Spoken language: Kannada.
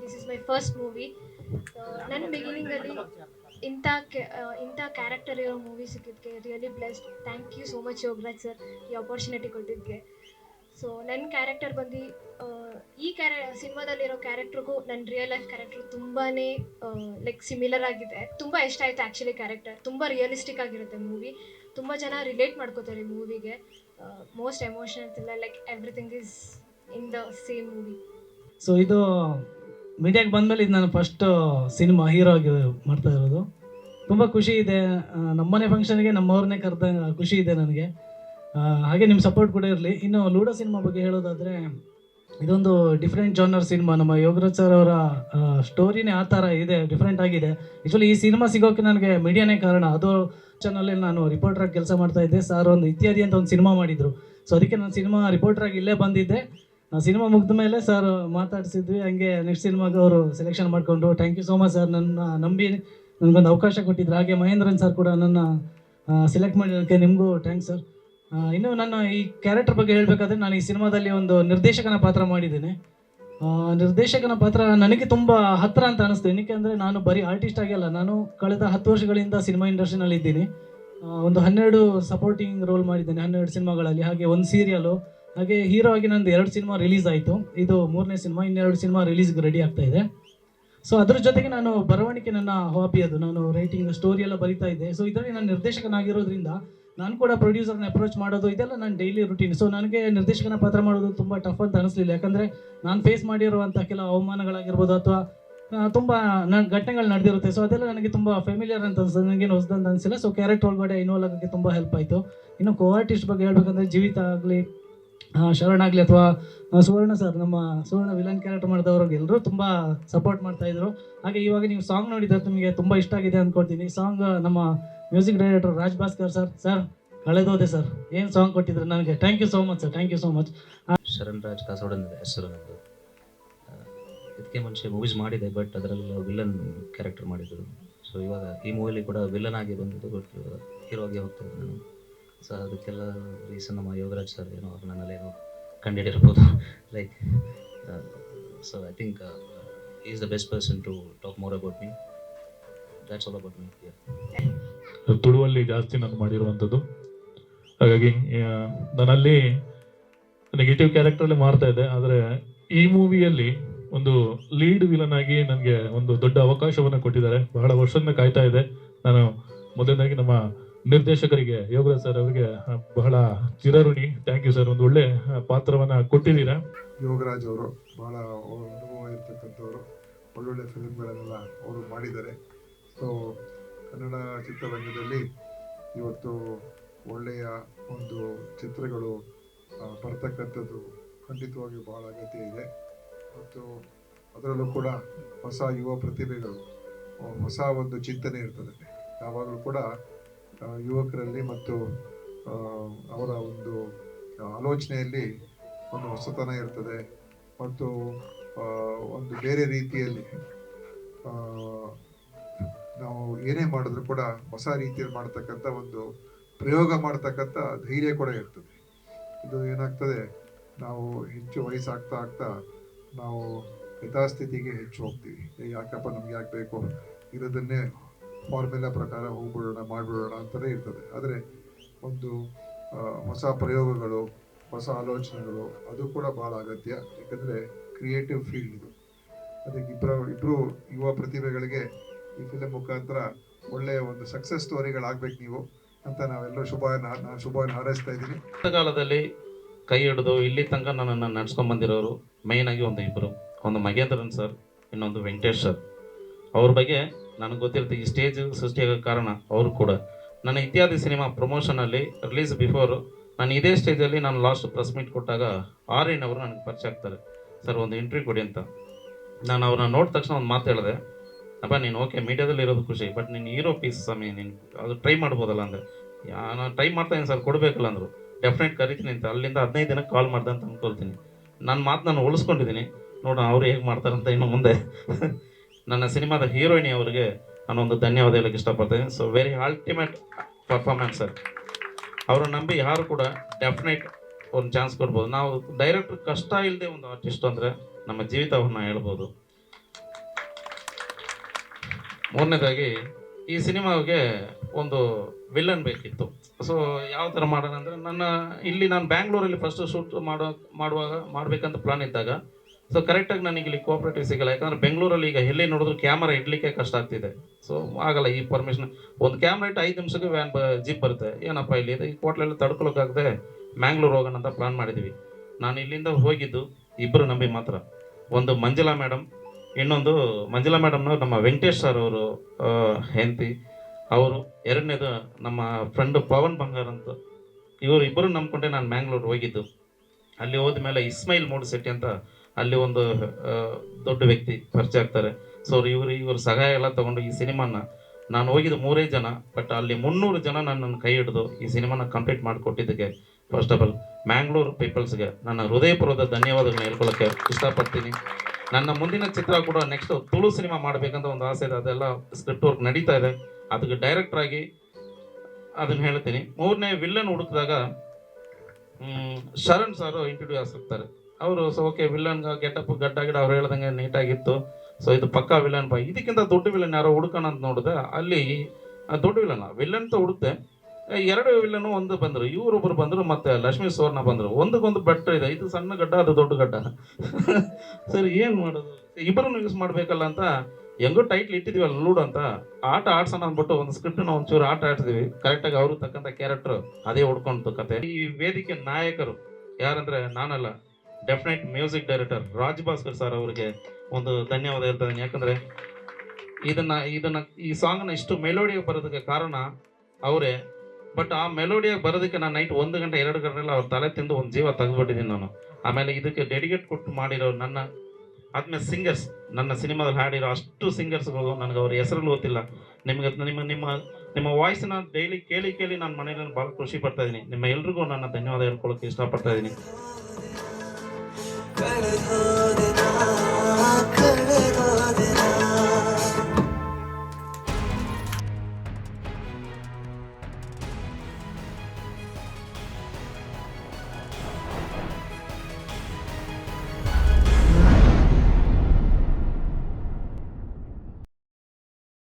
This is my first movie ನನ್ನ ಬಿಗಿನಿಂಗಲ್ಲಿ ಇಂಥ ಕೆ ಇಂಥ ಕ್ಯಾರೆಕ್ಟರ್ ಇರೋ movie ಸಿಕ್ಕಿದ್ದಕ್ಕೆ really blessed thank you so much Yograj sir ಈ ಆಪರ್ಚುನಿಟಿ ಕೊಟ್ಟಿದ್ದಕ್ಕೆ ಸೊ ನನ್ನ ಕ್ಯಾರೆಕ್ಟರ್ ಬಂದು ಈ ಕ್ಯಾರೆ ಸಿನಿಮಾದಲ್ಲಿರೋ ಕ್ಯಾರೆಕ್ಟ್ರಿಗೂ ನನ್ನ ರಿಯಲ್ ಲೈಫ್ ಕ್ಯಾರೆಕ್ಟ್ರ್ ತುಂಬಾ ಲೈಕ್ ಸಿಮಿಲರ್ ಆಗಿದೆ. ತುಂಬ ಇಷ್ಟ ಆಯಿತು ಆ್ಯಕ್ಚುಲಿ ಕ್ಯಾರೆಕ್ಟರ್ ತುಂಬ ರಿಯಲಿಸ್ಟಿಕ್ ಆಗಿರುತ್ತೆ ಮೂವಿ ತುಂಬ ಜನ ರಿಲೇಟ್ ಮಾಡ್ಕೋತಾರೆ ಈ ಮೂವಿಗೆ ಮೋಸ್ಟ್ ಎಮೋಷನಲ್ಸ್ ಇಲ್ಲ like everything is in the same movie so ಇದು ಮೀಡಿಯಾಗೆ ಬಂದಮೇಲೆ ಇದು ನಾನು ಫಸ್ಟ್ ಸಿನಿಮಾ ಹೀರೋ ಆಗಿ ಮಾಡ್ತಾ ಇರೋದು. ತುಂಬ ಖುಷಿ ಇದೆ. ನಮ್ಮನೆ ಫಂಕ್ಷನ್ಗೆ ನಮ್ಮವ್ರನ್ನೇ ಕರೆದ ಖುಷಿ ಇದೆ ನನಗೆ. ಹಾಗೆ ನಿಮ್ಮ ಸಪೋರ್ಟ್ ಕೂಡ ಇರಲಿ. ಇನ್ನು ಲೂಡೋ ಸಿನಿಮಾ ಬಗ್ಗೆ ಹೇಳೋದಾದರೆ, ಇದೊಂದು ಡಿಫ್ರೆಂಟ್ ಜಾನರ್ ಸಿನಿಮಾ ನಮ್ಮ ಯೋಗರಾಜ್ ಸರ್ ಅವರ ಸ್ಟೋರಿನೇ ಆ ಥರ ಇದೆ ಡಿಫ್ರೆಂಟ್ ಆಗಿದೆ. ಆ್ಯಕ್ಚುಲಿ ಈ ಸಿನಿಮಾ ಸಿಗೋಕ್ಕೆ ನನಗೆ ಮೀಡಿಯಾನೇ ಕಾರಣ. ಅದು ಚಾನಲಲ್ಲಿ ನಾನು ರಿಪೋರ್ಟ್ರಾಗಿ ಕೆಲಸ ಮಾಡ್ತಾ ಇದ್ದೆ. ಸರ್ ಒಂದು ಇತ್ಯಾದಿ ಅಂತ ಒಂದು ಸಿನಿಮಾ ಮಾಡಿದರು. ಸೊ ಅದಕ್ಕೆ ನಾನು ಸಿನಿಮಾ ರಿಪೋರ್ಟ್ರಾಗಿ ಇಲ್ಲೇ ಬಂದಿದ್ದೆ. ಸಿನಿಮಾ ಮುಗಿದ ಮೇಲೆ ಸರ್ ಮಾತಾಡಿಸಿದ್ವಿ, ಹಂಗೆ ನೆಕ್ಸ್ಟ್ ಸಿನಿಮಾಗೆ ಅವರು ಸೆಲೆಕ್ಷನ್ ಮಾಡಿಕೊಂಡು thank you so much sir ನನ್ನ ನಂಬಿ ನನಗೊಂದು ಅವಕಾಶ ಕೊಟ್ಟಿದ್ರು. ಹಾಗೆ ಮಹೇಂದ್ರನ್ ಸರ್ ಕೂಡ ನನ್ನ ಸೆಲೆಕ್ಟ್ ಮಾಡಿರೋದಕ್ಕೆ ನಿಮಗೂ ಥ್ಯಾಂಕ್ಸ್ ಸರ್ ಇನ್ನು ನನ್ನ ಈ ಕ್ಯಾರೆಕ್ಟರ್ ಬಗ್ಗೆ ಹೇಳಬೇಕಾದ್ರೆ ನಾನು ಈ ಸಿನಿಮಾದಲ್ಲಿ ಒಂದು ನಿರ್ದೇಶಕನ ಪಾತ್ರ ಮಾಡಿದ್ದೇನೆ. ನಿರ್ದೇಶಕನ ಪಾತ್ರ ನನಗೆ ತುಂಬ ಹತ್ತಿರ ಅಂತ ಅನಿಸ್ತು. ಏನಕ್ಕೆ ಅಂದರೆ ನಾನು ಬರೀ ಆರ್ಟಿಸ್ಟ್ ಆಗಿಲ್ಲ ನಾನು ಕಳೆದ ಹತ್ತು ವರ್ಷಗಳಿಂದ ಸಿನಿಮಾ ಇಂಡಸ್ಟ್ರಿನಲ್ಲಿ ಇದ್ದೀನಿ ಒಂದು ಹನ್ನೆರಡು ಸಪೋರ್ಟಿಂಗ್ ರೋಲ್ ಮಾಡಿದ್ದೇನೆ, ಹನ್ನೆರಡು ಸಿನಿಮಾಗಳಲ್ಲಿ. ಹಾಗೆ ಒಂದು ಸೀರಿಯಲು ಹಾಗೆ ಹೀರೋ ಆಗಿ ನಂದು ಎರಡು ಸಿನಿಮಾ ರಿಲೀಸ್ ಆಯಿತು. ಇದು ಮೂರನೇ ಸಿನಿಮಾ, ಇನ್ನೆರಡು ಸಿನಿಮಾ ರಿಲೀಸ್ಗೆ ರೆಡಿ ಆಗ್ತಾ ಇದೆ. ಸೊ ಅದ್ರ ಜೊತೆಗೆ ನಾನು ಬರವಣಿಗೆ ನನ್ನ ಹಾಬಿ ಅದು. ನಾನು ರೈಟಿಂಗ್ ಸ್ಟೋರಿ ಎಲ್ಲ ಬರಿತಾ ಇದ್ದೆ. ಸೊ ಇದರಲ್ಲಿ ನಾನು ನಿರ್ದೇಶಕನಾಗಿರೋದ್ರಿಂದ ನಾನು ಕೂಡ ಪ್ರೊಡ್ಯೂಸರ್ನ ಅಪ್ರೋಚ್ ಮಾಡೋದು, ಇದೆಲ್ಲ ನನ್ನ ಡೈಲಿ ರುಟೀನ್ ಸೊ ನನಗೆ ನಿರ್ದೇಶಕನ ಪಾತ್ರ ಮಾಡೋದು ತುಂಬ ಟಫ್ ಅಂತ ಅನಿಸ್ಲಿಲ್ಲ. ಯಾಕಂದರೆ ನಾನು ಫೇಸ್ ಮಾಡಿರುವಂಥ ಕೆಲವು ಅವಮಾನಗಳಾಗಿರ್ಬೋದು ಅಥವಾ ತುಂಬ ನನ್ನ ಘಟನೆಗಳು ನಡೆದಿರುತ್ತೆ. ಸೊ ಅದೆಲ್ಲ ನನಗೆ ತುಂಬ ಫೆಮಿಲಿಯರ್ ಅಂತ ಅನ್ಸುತ್ತೆ ನನಗೇನು ಹೊಸದಂತ ಅನಿಸಿಲ್ಲ. ಸೊ ಕ್ಯಾರೆಕ್ಟ್ ಒಳಗಡೆ ಇನ್ವಾಲ್ವ್ ಆಗೋಕ್ಕೆ ತುಂಬ ಹೆಲ್ಪ್ ಆಯಿತು. ಇನ್ನು ಕೋ ಆರ್ಟಿಸ್ಟ್ ಬಗ್ಗೆ ಹೇಳ್ಬೇಕಂದ್ರೆ ಜೀವಿತ ಆಗಲಿ ಶರಣ್ ಆಗಲಿ ಅಥವಾ ಸುವರ್ಣ ಸರ್, ನಮ್ಮ ಸುವರ್ಣ ವಿಲನ್ ಕ್ಯಾರೆಕ್ಟರ್ ಮಾಡಿದವರು ಎಲ್ಲರೂ ತುಂಬ ಸಪೋರ್ಟ್ ಮಾಡ್ತಾ ಇದ್ರು. ಹಾಗೆ ಇವಾಗ ನೀವು ಸಾಂಗ್ ನೋಡಿದ್ರೆ ನಿಮಗೆ ತುಂಬ ಇಷ್ಟ ಆಗಿದೆ ಅಂದ್ಕೊಳ್ತೀನಿ ಸಾಂಗ್ ನಮ್ಮ music director Raj Bhaskar sir sir, ಕಳೆದೋದೆ sir. ಏನು ಸಾಂಗ್ ಕೊಟ್ಟಿದ್ರು ನನಗೆ? Thank you so much sir thank you so much Sharan Raj ಕಾಸೋಡ್ ಹೆಸರು. ಇದಕ್ಕೆ ಮುಂಚೆ ಮೂವೀಸ್ ಮಾಡಿದೆ ಬಟ್ ಅದರಲ್ಲಿ ವಿಲನ್ ಕ್ಯಾರೆಕ್ಟರ್ ಮಾಡಿದ್ರು. ಸೊ ಇವಾಗ ಈ ಮೂವಿಲಿ ಕೂಡ ವಿಲನ್ ಆಗಿ ಬಂದಿದ್ದು ಬಟ್ ಆಗಿ ಹೋಗ್ತಾ ನಾನು. ಸೊ ಅದಕ್ಕೆಲ್ಲ ರೀಸನ್ ನಮ್ಮ ಯೋಗರಾಜ್ ಸರ್ ಏನೋ ಅವ್ರು ನನ್ನಲ್ಲಿ ಏನೋ ಕಂಡುಹಿಡಿರ್ಬೋದು like so I think is the best person to talk more about me that's all about me ತುಳುವಲ್ಲಿ ಜಾಸ್ತಿ ನಾನು ಮಾಡಿರುವಂಥದ್ದು. ಹಾಗಾಗಿ ನನ್ನಲ್ಲಿ ನಾನಲ್ಲಿ ನೆಗೆಟಿವ್ ಕ್ಯಾರೆಕ್ಟರಲ್ಲಿ ಮಾಡ್ತಾ ಇದ್ದೆ. ಆದರೆ ಈ ಮೂವಿಯಲ್ಲಿ ಒಂದು ಲೀಡ್ ವಿಲನ್ ಆಗಿ ನನಗೆ ಒಂದು ದೊಡ್ಡ ಅವಕಾಶವನ್ನು ಕೊಟ್ಟಿದ್ದಾರೆ. ಬಹಳ ವರ್ಷದಿಂದ ಕಾಯ್ತಾ ಇದೆ. ನಾನು ಮೊದಲನೇದಾಗಿ ನಮ್ಮ ನಿರ್ದೇಶಕರಿಗೆ ಯೋಗರಾಜ್ ಸರ್ ಅವರಿಗೆ ಬಹಳ ಚಿರಋಣಿ. ಥ್ಯಾಂಕ್ ಯು ಸರ್ ಒಂದು ಒಳ್ಳೆ ಪಾತ್ರವನ್ನ ಕೊಟ್ಟಿದ್ದೀರಾ? ಯೋಗರಾಜ್ ಅವರು ಬಹಳ ಅನುಭವ ಇರ್ತಕ್ಕಂಥವ್ರು. ಒಳ್ಳೊಳ್ಳೆ ಫಿಲ್ಮ್ಗಳನ್ನೆಲ್ಲ ಅವರು ಮಾಡಿದ್ದಾರೆ. ಸೊ ಕನ್ನಡ ಚಿತ್ರರಂಗದಲ್ಲಿ ಇವತ್ತು ಒಳ್ಳೆಯ ಒಂದು ಚಿತ್ರಗಳು ಬರ್ತಕ್ಕಂಥದ್ದು ಖಂಡಿತವಾಗಿ ಬಹಳ ಅಗತ್ಯ ಇದೆ. ಮತ್ತು ಅದರಲ್ಲೂ ಕೂಡ ಹೊಸ ಯುವ ಪ್ರತಿಭೆಗಳು ಹೊಸ ಒಂದು ಚಿಂತನೆ ಇರ್ತದೆ. ಯಾವಾಗಲೂ ಕೂಡ ಯುವಕರಲ್ಲಿ ಮತ್ತು ಅವರ ಒಂದು ಆಲೋಚನೆಯಲ್ಲಿ ಒಂದು ಹೊಸತನ ಇರ್ತದೆ ಮತ್ತು ಒಂದು ಬೇರೆ ರೀತಿಯಲ್ಲಿ ನಾವು ಏನೇ ಮಾಡಿದ್ರು ಕೂಡ ಹೊಸ ರೀತಿಯಲ್ಲಿ ಮಾಡ್ತಕ್ಕಂಥ ಒಂದು ಪ್ರಯೋಗ ಮಾಡ್ತಕ್ಕಂಥ ಧೈರ್ಯ ಕೂಡ ಇರ್ತದೆ. ಇದು ಏನಾಗ್ತದೆ, ನಾವು ಹೆಚ್ಚು ವಯಸ್ಸಾಗ್ತಾ ಆಗ್ತಾ ನಾವು ಯಥಾಸ್ಥಿತಿಗೆ ಹೆಚ್ಚು ಹೋಗ್ತೀವಿ. ಯಾಕಪ್ಪ ನಮ್ಗೆ ಯಾಕೆ ಬೇಕು? ಇರೋದನ್ನೇ ಫಾರ್ಮುಲಾ ಪ್ರಕಾರ ಹೋಗ್ಬಿಡೋಣ, ಮಾಡಿಬಿಡೋಣ ಅಂತಲೇ ಇರ್ತದೆ. ಆದರೆ ಒಂದು ಹೊಸ ಪ್ರಯೋಗಗಳು, ಹೊಸ ಆಲೋಚನೆಗಳು, ಅದು ಕೂಡ ಭಾಳ ಅಗತ್ಯ. ಯಾಕಂದರೆ ಕ್ರಿಯೇಟಿವ್ ಫೀಲ್ಡ್ ಇದು. ಅದಕ್ಕೆ ಇಬ್ಬರು ಇಬ್ಬರು ಯುವ ಪ್ರತಿಭೆಗಳಿಗೆ ಈ ಫಿಲಮ್ ಮುಖಾಂತರ ಒಳ್ಳೆಯ ಒಂದು ಸಕ್ಸಸ್ ಸ್ಟೋರಿಗಳಾಗ್ಬೇಕು ನೀವು ಅಂತ ನಾವೆಲ್ಲರೂ ಶುಭ ನಾನು ಶುಭವನ್ನು ಹಾರೈಸ್ತಾ ಇದ್ದೀನಿ. ಕಾಲದಲ್ಲಿ ಕೈ ಹಿಡಿದು ಇಲ್ಲಿ ತನಕ ನನ್ನನ್ನು ನಡ್ಸ್ಕೊಂಡ್ ಬಂದಿರೋರು ಮೈನ್ ಆಗಿ ಒಂದು ಇಬ್ಬರು ಒಂದು ಮಗೇಂದ್ರನ್ ಸರ್ ಇನ್ನೊಂದು ವೆಂಕಟೇಶ್ ಸರ್ ಅವ್ರ ಬಗ್ಗೆ ನನಗೆ ಗೊತ್ತಿರುತ್ತೆ, ಈ ಸ್ಟೇಜ್ ಸೃಷ್ಟಿಯಾಗೋ ಕಾರಣ ಅವರು ಕೂಡ. ನನ್ನ ಇತ್ಯಾದಿ ಸಿನಿಮಾ ಪ್ರಮೋಷನಲ್ಲಿ ರಿಲೀಸ್ ಬಿಫೋರು ನಾನು ಇದೇ ಸ್ಟೇಜಲ್ಲಿ ನಾನು ಲಾಸ್ಟ್ ಪ್ರೆಸ್ ಮೀಟ್ ಕೊಟ್ಟಾಗ ಆರ್ಯನ್ ಅವರು ನನಗೆ ಪರಿಚಯ ಆಗ್ತಾರೆ. ಸರ್, ಒಂದು ಇಂಟ್ರಿ ಕೊಡಿ ಅಂತ. ನಾನು ಅವ್ರನ್ನ ನೋಡಿದ ತಕ್ಷಣ ಒಂದು ಮಾತು ಹೇಳಿದೆ ಅಪ್ಪ ನೀನು ಓಕೆ ಮೀಡಿಯಾದಲ್ಲಿ ಇರೋದು ಖುಷಿ ಬಟ್ ನೀನು ಹೀರೋ ಪೀಸ್ ಸ್ವಾಮಿ, ನೀನು ಅದು ಟ್ರೈ ಮಾಡ್ಬೋದಲ್ಲ ಅಂದರೆ ನಾನು ಟ್ರೈ ಮಾಡ್ತಾ ಇದ್ದೀನಿ ಸರ್, ಕೊಡಬೇಕಲ್ಲ ಅಂದರು. ಡೆಫಿನೆಟ್ ಕರಿತೀನಿ ಅಂತ, ಅಲ್ಲಿಂದ ಹದಿನೈದು ದಿನಕ್ಕೆ ಕಾಲ್ ಮಾಡ್ದೆ ಅಂತ ಅಂದ್ಕೊಳ್ತೀನಿ ನನ್ನ ಮಾತು ನಾನು ಉಳಿಸ್ಕೊಂಡಿದ್ದೀನಿ. ನೋಡೋಣ ಅವ್ರು ಹೇಗೆ ಮಾಡ್ತಾರಂತ ಇನ್ನು ಮುಂದೆ. ನನ್ನ ಸಿನಿಮಾದ ಹೀರೋಯಿನಿ ಅವರಿಗೆ ನಾನು ಒಂದು ಧನ್ಯವಾದ ಹೇಳಕ್ಕೆ ಇಷ್ಟಪಡ್ತೇನೆ. So very ultimate performance sir ಅವರು ನಂಬಿ ಯಾರು ಕೂಡ ಡೆಫಿನೆಟ್ ಒಂದು ಚಾನ್ಸ್ ಕೊಡ್ಬೋದು. ನಾವು ಡೈರೆಕ್ಟ್ರ್ ಕಷ್ಟ ಇಲ್ಲದೆ ಒಂದು ಆರ್ಟಿಸ್ಟ್ ಅಂದರೆ ನಮ್ಮ ಜೀವಿತವನ್ನು ಹೇಳ್ಬೋದು. ಮೂರನೇದಾಗಿ, ಈ ಸಿನಿಮಾಗೆ ಒಂದು ವಿಲನ್ ಬೇಕಿತ್ತು. ಸೊ ಯಾವ ಥರ ಮಾಡೋಣ ಅಂದರೆ ನನ್ನ, ಇಲ್ಲಿ ನಾನು ಬ್ಯಾಂಗ್ಳೂರಲ್ಲಿ ಫಸ್ಟು ಶೂಟ್ ಮಾಡೋ, ಮಾಡುವಾಗ, ಮಾಡಬೇಕಂತ ಪ್ಲಾನ್ ಇದ್ದಾಗ ಸೊ ಕರೆಕ್ಟಾಗಿ ನನಗೆ ಇಲ್ಲಿ ಕೋಆಪ್ರೇಟಿವ್ ಸಿಗಲ್ಲ. ಯಾಕಂದ್ರೆ ಬೆಂಗಳೂರಲ್ಲಿ ಈಗ ಎಲ್ಲಿ ನೋಡಿದ್ರು ಕ್ಯಾಮರಾ ಇಡ್ಲಿಕ್ಕೆ ಕಷ್ಟ ಆಗ್ತಿದೆ. ಸೊ ಆಗಲ್ಲ ಈ ಪರ್ಮಿಷನ್ ಒಂದು ಕ್ಯಾಮ್ರಾ ಇಟ್ಟು ಐದು ನಿಮಿಷಕ್ಕೆ ವ್ಯಾನ್ ಬ ಜೀಪ್ ಬರುತ್ತೆ. ಏನಪ್ಪ ಇಲ್ಲಿ? ಈ ಹೋಟ್ಲೆಲ್ಲ ತಡ್ಕೊಳಕ್ಕಾಗದೆ ಮ್ಯಾಂಗ್ಳೂರ್ ಹೋಗೋಣ ಅಂತ ಪ್ಲಾನ್ ಮಾಡಿದ್ದೀವಿ ನಾನು ಇಲ್ಲಿಂದ ಹೋಗಿದ್ದು ಇಬ್ಬರು ನಂಬಿ ಮಾತ್ರ. ಒಂದು ಮಂಜುಲಾ ಮೇಡಮ್ ಇನ್ನೊಂದು ಮಂಜುಲಾ ಮೇಡಮ್ನ ನಮ್ಮ ವೆಂಕಟೇಶ್ ಸರ್ ಅವರು ಹೆಂಡತಿ. ಅವರು ಎರಡನೇದು ನಮ್ಮ ಫ್ರೆಂಡ್ ಪವನ್ ಬಂಗಾರ್ ಅಂತ. ಇವರು ಇಬ್ಬರು ನಂಬ್ಕೊಂಡೆ ನಾನು ಮ್ಯಾಂಗ್ಳೂರ್ ಹೋಗಿದ್ದು. ಅಲ್ಲಿ ಹೋದ್ಮೇಲೆ ಇಸ್ಮೈಲ್ ಮೂಡ್ ಸೆಟ್ಟಿ ಅಂತ ಅಲ್ಲಿ ಒಂದು ದೊಡ್ಡ ವ್ಯಕ್ತಿ ಪರಿಚಯ ಆಗ್ತಾರೆ. ಸೊ ಇವರು ಇವರು ಸಹಾಯ ಎಲ್ಲ ತಗೊಂಡು ಈ ಸಿನಿಮಾನ ನಾನು ಹೋಗಿದ ಮೂರೇ ಜನ ಬಟ್ ಅಲ್ಲಿ ಮುನ್ನೂರು ಜನ ನನ್ನನ್ನು ಕೈ ಹಿಡಿದು ಈ ಸಿನಿಮಾನ ಕಂಪ್ಲೀಟ್ ಮಾಡಿಕೊಟ್ಟಿದ್ದಕ್ಕೆ ಫಸ್ಟ್ ಆಫ್ ಆಲ್ ಮ್ಯಾಂಗ್ಳೂರು ಪೀಪಲ್ಸ್ಗೆ ನನ್ನ ಹೃದಯಪೂರ್ವದ ಧನ್ಯವಾದಗಳನ್ನ ಹೇಳ್ಕೊಳ್ಳೋಕ್ಕೆ ಇಷ್ಟಪಡ್ತೀನಿ. ನನ್ನ ಮುಂದಿನ ಚಿತ್ರ ಕೂಡ ನೆಕ್ಸ್ಟ್ ತುಳು ಸಿನಿಮಾ ಮಾಡಬೇಕಂತ ಒಂದು ಆಸೆ ಇದೆ. ಅದೆಲ್ಲ ಸ್ಕ್ರಿಪ್ಟ್ ವರ್ಕ್ ನಡೀತಾ ಇದೆ. ಅದಕ್ಕೆ ಡೈರೆಕ್ಟರ್ ಆಗಿ ಅದನ್ನ ಹೇಳ್ತೀನಿ. ಮೂರನೇ ವಿಲ್ಲನ್ ಹುಡುಕಿದಾಗ ಶರಣ್ ಸರ್ ಇಂಟ್ರೊಡ್ಯೂಸ್ ಆಗ್ತಾರೆ. ಅವರು ಸೊ ಓಕೆ ವಿಲನ್ ಗೆಟಪ್ ಗಡ್ಡ ಗಿಡ ಅವ್ರು ಹೇಳ್ದಂಗೆ ನೀಟಾಗಿತ್ತು ಸೊ ಇದು ಪಕ್ಕಾ ವಿಲನ್ ಬಾಯ್ ಇದಕ್ಕಿಂತ ದೊಡ್ಡ ವಿಲನ್ ಯಾರೋ ಹುಡುಕೋಣ ಅಂತ ನೋಡಿದೆ. ಅಲ್ಲಿ ದೊಡ್ಡ ವಿಲನ್ ವಿಲನ್ ತ ಹುಡುಕ್ತೆ. ಎರಡು ವಿಲನ್ ಒಂದು ಬಂದರು. ಇವರೊಬ್ಬರು ಬಂದರು, ಮತ್ತೆ ಲಕ್ಷ್ಮೀ ಸುವರ್ಣ ಬಂದರು. ಒಂದಕ್ಕೊಂದು ಬೆಟ್ಟ ಇದೆ. ಇದು ಸಣ್ಣ ಗಡ್ಡ, ಅದು ದೊಡ್ಡ ಗಡ್ಡ? ಸರಿ, ಏನು ಮಾಡೋದು? ಇಬ್ಬರನ್ನು ಯೂಸ್ ಮಾಡಬೇಕಲ್ಲ ಅಂತ ಹೆಂಗೋ ಟೈಟ್ಲ್ ಇಟ್ಟಿದ್ವಲ್ಲ, ಲೂಡ್ ಅಂತ. ಆಟ ಆಡ್ಸೋಣ ಅಂದ್ಬಿಟ್ಟು ಒಂದು ಸ್ಕ್ರಿಪ್ಟನ್ನ ಒಂಚೂರು ಆಟ ಆಡ್ತಿದ್ವಿ ಕರೆಕ್ಟಾಗಿ ಅವರು ತಕ್ಕಂಥ ಕ್ಯಾರೆಕ್ಟರ್ ಅದೇ ಹುಡ್ಕೊಂತು ಕತೆ. ಈ ವೇದಿಕೆ ನಾಯಕರು ಯಾರಂದರೆ ನಾನಲ್ಲ definite music director Raj Bhaskar sir ಅವರಿಗೆ ಒಂದು ಧನ್ಯವಾದ ಹೇಳ್ತಾ ಯಾಕಂದರೆ ಇದನ್ನ ಇದನ್ನ, ಈ ಸಾಂಗ್ನ ಇಷ್ಟು ಮೆಲೋಡಿಯಾಗಿ ಬರೋದಕ್ಕೆ ಕಾರಣ ಅವರೇ. ಬಟ್ ಆ ಮೆಲೋಡಿಯಾಗಿ ಬರೋದಕ್ಕೆ ನಾನು ನೈಟ್ ಒಂದು ಗಂಟೆ, ಎರಡು ಗಂಟೆಲ್ಲ ಅವ್ರ ತಲೆ ತಿಂದು ಒಂದು ಜೀವ ತೆಗೆದ್ಬಿಟ್ಟಿದ್ದೀನಿ ನಾನು. ಆಮೇಲೆ ಇದಕ್ಕೆ ಡೆಡಿಕೇಟ್ ಕೊಟ್ಟು ಮಾಡಿರೋ ನನ್ನ, ಆದ್ಮೇಲೆ ಸಿಂಗರ್ಸ್ ನನ್ನ ಸಿನಿಮಾದಲ್ಲಿ ಹಾಡಿರೋ ಅಷ್ಟು ಸಿಂಗರ್ಸ್ಗಳು ನನಗೆ ಅವ್ರ ಹೆಸರಲ್ಲಿ ಗೊತ್ತಿಲ್ಲ. ನಿಮಗೆ, ನಿಮ್ಮ ನಿಮ್ಮ ನಿಮ್ಮ ವಾಯ್ಸ್ನ ಡೈಲಿ ಕೇಳಿ ಕೇಳಿ ನಾನು ಮನೆಯಲ್ಲಿ ಭಾಳ ಖುಷಿ ಪಡ್ತಾ ಇದ್ದೀನಿ ನಿಮ್ಮ ಎಲ್ರಿಗೂ ನನ್ನ ಧನ್ಯವಾದ ಹೇಳ್ಕೊಳ್ಳೋಕೆ ಇಷ್ಟಪಡ್ತಾ ಇದ್ದೀನಿ Valentine.